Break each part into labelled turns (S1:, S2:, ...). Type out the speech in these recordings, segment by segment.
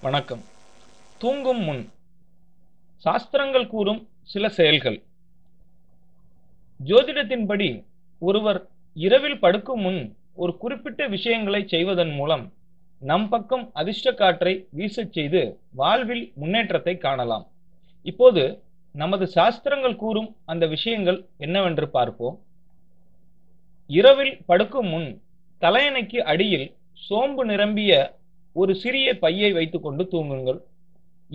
S1: வணக்கம். தூங்கும் முன் சாஸ்திரங்கள் கூறும் சில செயல்கள். ஜோதிடத்தின்படி ஒருவர் இரவில் படுக்கும் முன் ஒரு குறிப்பிட்ட விஷயங்களை செய்வதன் மூலம் நம் பக்கம் அதிர்ஷ்ட காற்றை வீசச் செய்து வாழ்வில் முன்னேற்றத்தை காணலாம். இப்போது நமது சாஸ்திரங்கள் கூறும் அந்த விஷயங்கள் என்னவென்று பார்ப்போம். இரவில் படுக்கும் முன் தலையணைக்கு அடியில் சோம்பு நிரம்பிய ஒரு சிறிய பையை வைத்துக்கொண்டு தூங்குங்கள்.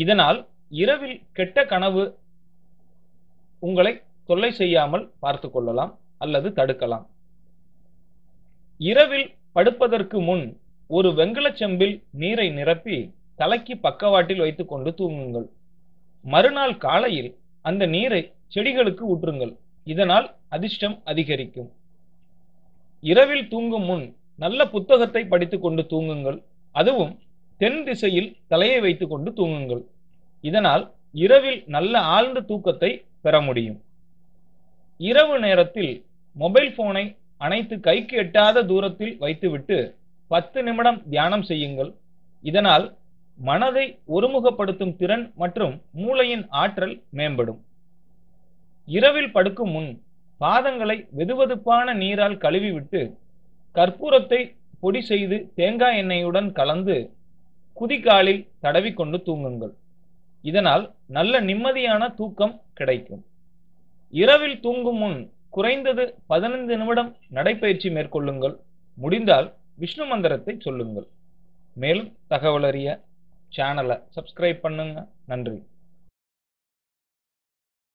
S1: இதனால் இரவில் கெட்ட கனவு உங்களை தொல்லை செய்யாமல் பார்த்து கொள்ளலாம் அல்லது தடுக்கலாம். இரவில் படுப்பதற்கு முன் ஒரு வெங்கலச் செம்பில் நீரை நிரப்பி தலைக்கு பக்கவாட்டில் வைத்துக்கொண்டு தூங்குங்கள். மறுநாள் காலையில் அந்த நீரை செடிகளுக்கு ஊற்றுங்கள். இதனால் அதிர்ஷ்டம் அதிகரிக்கும். இரவில் தூங்கும் முன் நல்ல புத்தகத்தை படித்துக்கொண்டு தூங்குங்கள். அதுவும் தென் திசையில் தலையை வைத்துக் கொண்டு தூங்குங்கள். இதனால் இரவில் நல்ல ஆழ்ந்த தூக்கத்தை பெற முடியும். இரவு நேரத்தில் மொபைல் போனை அனைத்து கைக்கு எட்டாத தூரத்தில் வைத்துவிட்டு பத்து நிமிடம் தியானம் செய்யுங்கள். இதனால் மனதை ஒருமுகப்படுத்தும் திறன் மற்றும் மூளையின் ஆற்றல் மேம்படும். இரவில் படுக்கும் முன் பாதங்களை வெதுவெதுப்பான நீரால் கழுவிவிட்டு கற்பூரத்தை பொடி செய்து தேங்காய் எண்ணெயுடன் கலந்து குதிகாலில் தடவிக்கொண்டு தூங்குங்கள். இதனால் நல்ல நிம்மதியான தூக்கம் கிடைக்கும். இரவில் தூங்கும் முன் குறைந்தது பதினைந்து நிமிடம் நடைப்பயிற்சி மேற்கொள்ளுங்கள். முடிந்தால் விஷ்ணு மந்திரத்தை சொல்லுங்கள். மேலும் தகவலறிய சேனலை சப்ஸ்கிரைப் பண்ணுங்க. நன்றி.